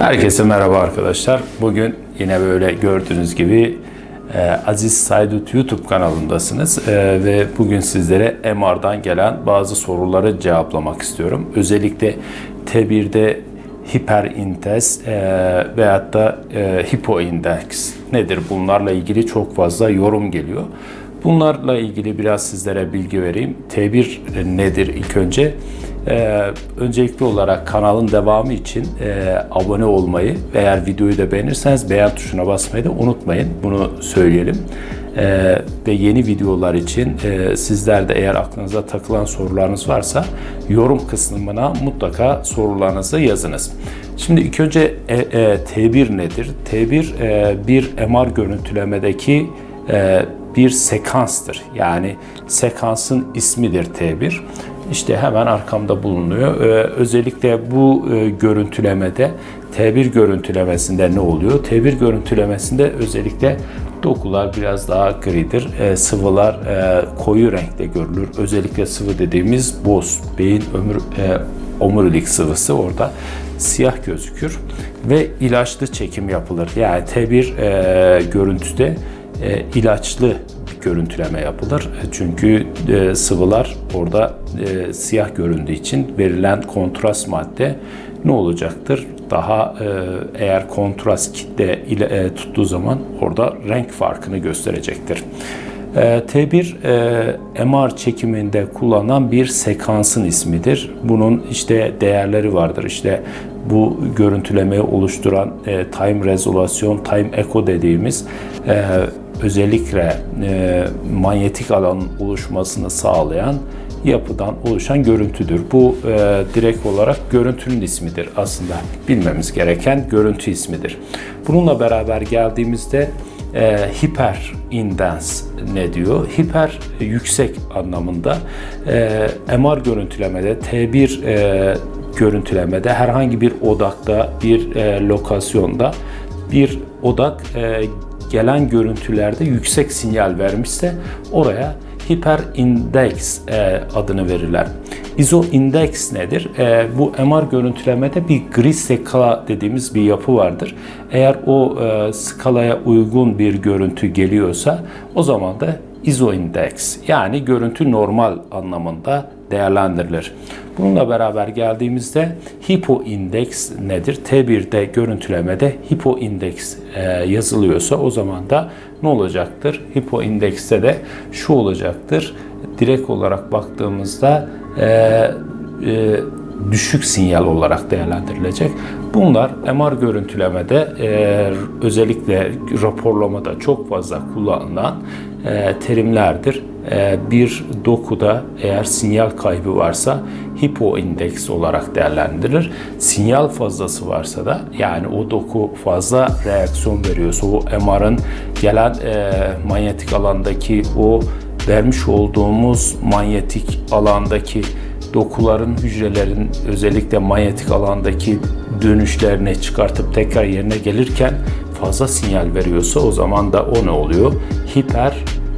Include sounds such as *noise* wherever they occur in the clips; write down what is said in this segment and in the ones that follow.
Herkese merhaba arkadaşlar. Bugün yine böyle gördüğünüz gibi e, Aziz Saydut YouTube kanalındasınız E, ve bugün sizlere MR'dan gelen bazı soruları cevaplamak istiyorum. Özellikle T1'de hiperintes e, veyahut da e, hipoindeks nedir? Bunlarla ilgili çok fazla yorum geliyor. Bunlarla ilgili biraz sizlere bilgi vereyim. T1 nedir ilk önce? Ee, öncelikli olarak kanalın devamı için e, abone olmayı ve eğer videoyu da beğenirseniz beğen tuşuna basmayı da unutmayın. Bunu söyleyelim. Ee, ve yeni videolar için e, sizler de eğer aklınıza takılan sorularınız varsa yorum kısmına mutlaka sorularınızı yazınız. Şimdi ilk önce e, e, T1 nedir? T1 e, bir MR görüntülemedeki e, bir sekanstır. Yani sekansın ismidir T1. İşte hemen arkamda bulunuyor. Ee, özellikle bu e, görüntülemede T1 görüntülemesinde ne oluyor? T1 görüntülemesinde özellikle dokular biraz daha gridir. E, sıvılar e, koyu renkte görülür. Özellikle sıvı dediğimiz boz, beyin ömür e, omurilik sıvısı orada siyah gözükür ve ilaçlı çekim yapılır. Yani T1 e, görüntüde e, ilaçlı görüntüleme yapılır. E, Çünkü e, sıvılar orada e, siyah göründüğü için verilen kontrast madde ne olacaktır? Daha eğer kontrast kitle ile tuttuğu zaman orada renk farkını gösterecektir. E, T1 e, MR çekiminde kullanılan bir sekansın ismidir. Bunun işte değerleri vardır. İşte bu görüntülemeyi oluşturan time resolution, time echo dediğimiz özellikle e, manyetik alanın oluşmasını sağlayan yapıdan oluşan görüntüdür. Bu e, direkt olarak görüntünün ismidir aslında. Bilmemiz gereken görüntü ismidir. Bununla beraber geldiğimizde e, hiper indens ne diyor? Hiper yüksek anlamında. E, MR görüntülemede T1 e, görüntülemede herhangi bir odakta, bir e, lokasyonda bir odak e, gelen görüntülerde yüksek sinyal vermişse oraya hyperindeks e, adını verirler. İzoindeks nedir? E, bu MR görüntülemede bir gri skala dediğimiz bir yapı vardır. Eğer o e, skalaya uygun bir görüntü geliyorsa o zaman da izoindeks yani görüntü normal anlamında değerlendirilir. Bununla beraber geldiğimizde hipoindeks nedir? T1'de görüntülemede hipoindeks e, yazılıyorsa o zaman da ne olacaktır? Hipoindekste de şu olacaktır. Direkt olarak baktığımızda e, e, düşük sinyal olarak değerlendirilecek. Bunlar MR görüntülemede e, özellikle raporlamada çok fazla kullanılan e, terimlerdir. E, bir dokuda eğer sinyal kaybı varsa hipoindeks olarak değerlendirilir. Sinyal fazlası varsa da yani o doku fazla reaksiyon veriyorsa o MR'ın gelen e, manyetik alandaki o vermiş olduğumuz manyetik alandaki dokuların, hücrelerin özellikle manyetik alandaki dönüşlerini çıkartıp tekrar yerine gelirken fazla sinyal veriyorsa o zaman da o ne oluyor? Hiper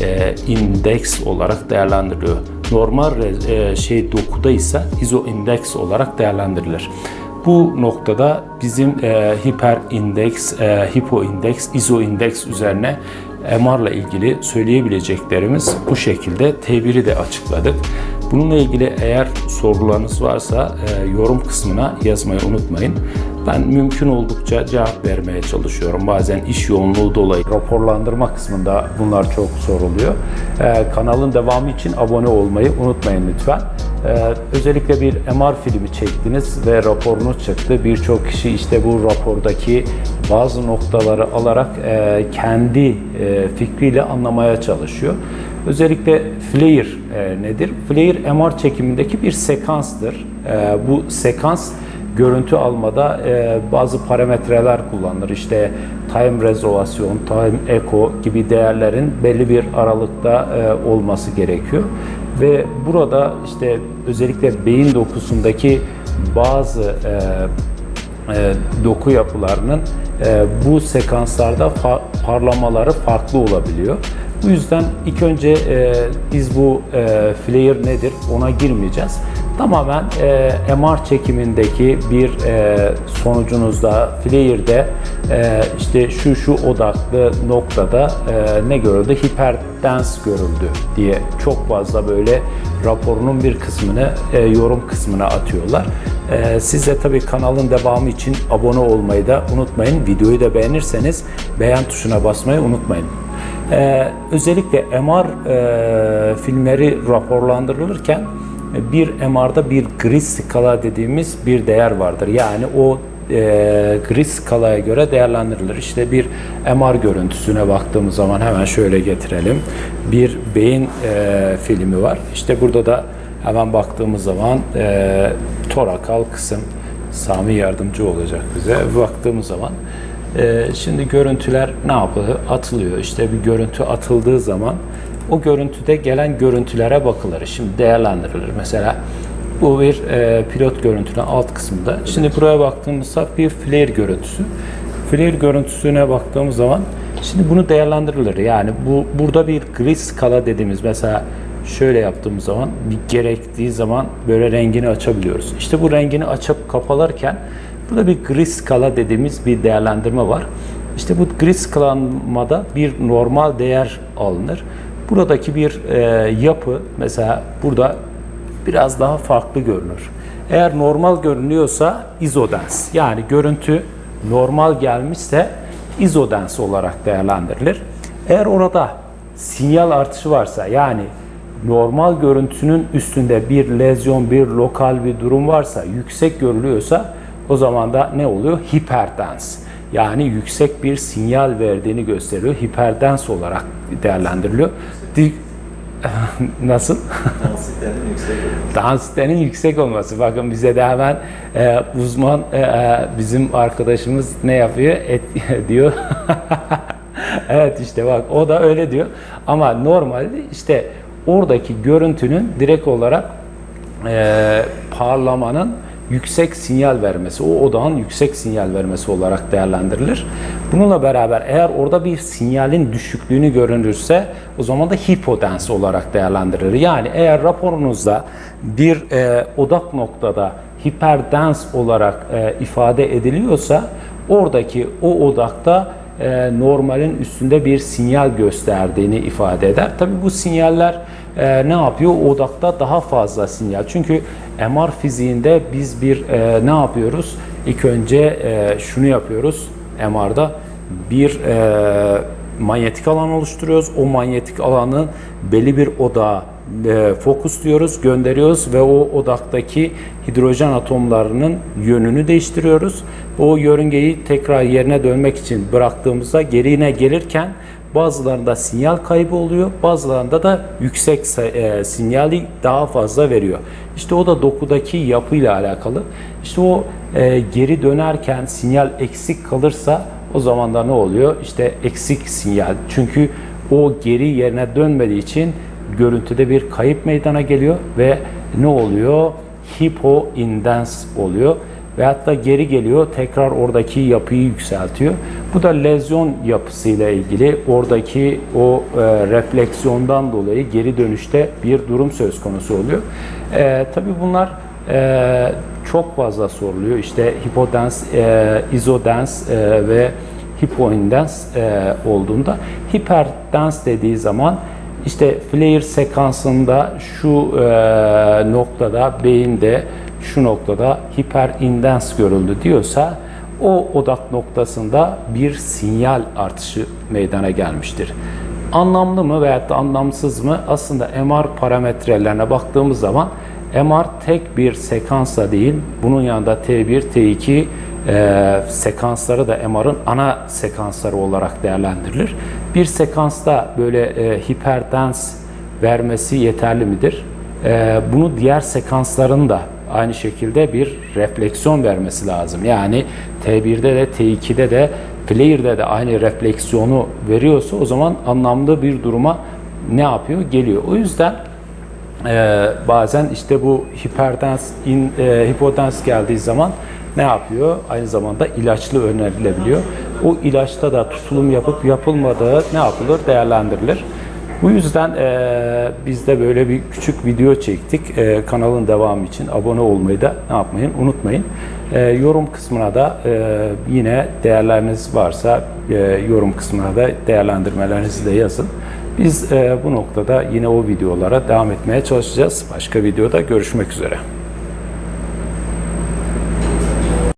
e, indeks olarak değerlendiriliyor. Normal e, şey dokuda ise izoindeks olarak değerlendirilir. Bu noktada bizim e, hiper indeks, e, hipoindeks, izoindeks üzerine MR ile ilgili söyleyebileceklerimiz bu şekilde T1'i de açıkladık. Bununla ilgili eğer sorularınız varsa e, yorum kısmına yazmayı unutmayın. Ben mümkün oldukça cevap vermeye çalışıyorum. Bazen iş yoğunluğu dolayı raporlandırma kısmında bunlar çok soruluyor. E, kanalın devamı için abone olmayı unutmayın lütfen. E, özellikle bir MR filmi çektiniz ve raporunuz çıktı. Birçok kişi işte bu rapordaki bazı noktaları alarak e, kendi e, fikriyle anlamaya çalışıyor. Özellikle FLAIR e, nedir? FLAIR MR çekimindeki bir sekanstır. E, bu sekans görüntü almada e, bazı parametreler kullanılır. İşte time resolution, time echo gibi değerlerin belli bir aralıkta e, olması gerekiyor. Ve burada işte özellikle beyin dokusundaki bazı e, e, doku yapılarının e, bu sekanslarda fa- parlamaları farklı olabiliyor. Bu yüzden ilk önce e, biz bu e, flare nedir ona girmeyeceğiz. Tamamen e, MR çekimindeki bir e, sonucunuzda, FLIR'de e, işte şu şu odaklı noktada e, ne görüldü? Hiperdens görüldü diye çok fazla böyle raporunun bir kısmını e, yorum kısmına atıyorlar. E, siz de tabii kanalın devamı için abone olmayı da unutmayın. Videoyu da beğenirseniz beğen tuşuna basmayı unutmayın. Ee, özellikle MR e, filmleri raporlandırılırken e, bir MR'da bir gri skala dediğimiz bir değer vardır. Yani o e, gri skalaya göre değerlendirilir. İşte bir MR görüntüsüne baktığımız zaman hemen şöyle getirelim. Bir beyin e, filmi var. İşte burada da hemen baktığımız zaman e, torakal kısım Sami yardımcı olacak bize. Baktığımız zaman ee, şimdi görüntüler ne yapılıyor? Atılıyor. İşte bir görüntü atıldığı zaman o görüntüde gelen görüntülere bakılır. Şimdi değerlendirilir. Mesela bu bir e, pilot görüntünün alt kısmında. Şimdi buraya baktığımızda bir flare görüntüsü. Flare görüntüsüne baktığımız zaman şimdi bunu değerlendirilir. Yani bu burada bir gri skala dediğimiz mesela şöyle yaptığımız zaman bir gerektiği zaman böyle rengini açabiliyoruz. İşte bu rengini açıp kapalarken Burada bir gri skala dediğimiz bir değerlendirme var. İşte bu gri skalamada bir normal değer alınır. Buradaki bir e, yapı mesela burada biraz daha farklı görünür. Eğer normal görünüyorsa izodens yani görüntü normal gelmişse izodens olarak değerlendirilir. Eğer orada sinyal artışı varsa yani normal görüntünün üstünde bir lezyon, bir lokal bir durum varsa, yüksek görülüyorsa o zaman da ne oluyor? Hiperdens. Yani yüksek bir sinyal verdiğini gösteriyor. Hiperdens olarak değerlendiriliyor. Di *laughs* Nasıl? Densitenin yüksek olması. Densitenin yüksek olması. Bakın bize de hemen e, uzman e, e, bizim arkadaşımız ne yapıyor? Et, *laughs* diyor. *laughs* evet işte bak o da öyle diyor. Ama normalde işte oradaki görüntünün direkt olarak e, parlamanın yüksek sinyal vermesi, o odağın yüksek sinyal vermesi olarak değerlendirilir. Bununla beraber eğer orada bir sinyalin düşüklüğünü görünürse o zaman da hipodens olarak değerlendirilir. Yani eğer raporunuzda bir e, odak noktada hiperdens olarak e, ifade ediliyorsa oradaki o odakta e, normalin üstünde bir sinyal gösterdiğini ifade eder. Tabii bu sinyaller e, ne yapıyor? Odakta daha fazla sinyal. Çünkü MR fiziğinde biz bir e, ne yapıyoruz? İlk önce e, şunu yapıyoruz MR'da bir e, manyetik alan oluşturuyoruz. O manyetik alanı belli bir odağa e, fokusluyoruz, gönderiyoruz ve o odaktaki hidrojen atomlarının yönünü değiştiriyoruz. O yörüngeyi tekrar yerine dönmek için bıraktığımızda gerine gelirken bazılarında sinyal kaybı oluyor, bazılarında da yüksek e, sinyali daha fazla veriyor. İşte o da dokudaki yapıyla alakalı. İşte o e, geri dönerken sinyal eksik kalırsa o zaman da ne oluyor? İşte eksik sinyal. Çünkü o geri yerine dönmediği için görüntüde bir kayıp meydana geliyor ve ne oluyor? Hipoindens oluyor ve hatta geri geliyor tekrar oradaki yapıyı yükseltiyor. Bu da lezyon yapısıyla ilgili oradaki o e, refleksiyondan dolayı geri dönüşte bir durum söz konusu oluyor. E, tabii bunlar e, çok fazla soruluyor. İşte hipodens, e, izodens e, ve hipoindens e, olduğunda hiperdens dediği zaman işte flare sekansında şu e, noktada beyinde şu noktada hiperindens görüldü diyorsa o odak noktasında bir sinyal artışı meydana gelmiştir. Anlamlı mı veyahut da anlamsız mı? Aslında MR parametrelerine baktığımız zaman MR tek bir sekansla değil, bunun yanında T1, T2 e, sekansları da MR'ın ana sekansları olarak değerlendirilir. Bir sekansta böyle e, hiperdens vermesi yeterli midir? E, bunu diğer sekansların da aynı şekilde bir refleksiyon vermesi lazım. Yani T1'de de T2'de de player'de de aynı refleksiyonu veriyorsa o zaman anlamlı bir duruma ne yapıyor? Geliyor. O yüzden e, bazen işte bu hiperdens, in, e, hipodens geldiği zaman ne yapıyor? Aynı zamanda ilaçlı önerilebiliyor. O ilaçta da tutulum yapıp yapılmadığı ne yapılır? Değerlendirilir. Bu yüzden e, biz de böyle bir küçük video çektik. E, kanalın devamı için abone olmayı da ne yapmayın unutmayın. E, yorum kısmına da e, yine değerleriniz varsa e, yorum kısmına da değerlendirmelerinizi de yazın. Biz e, bu noktada yine o videolara devam etmeye çalışacağız. Başka videoda görüşmek üzere.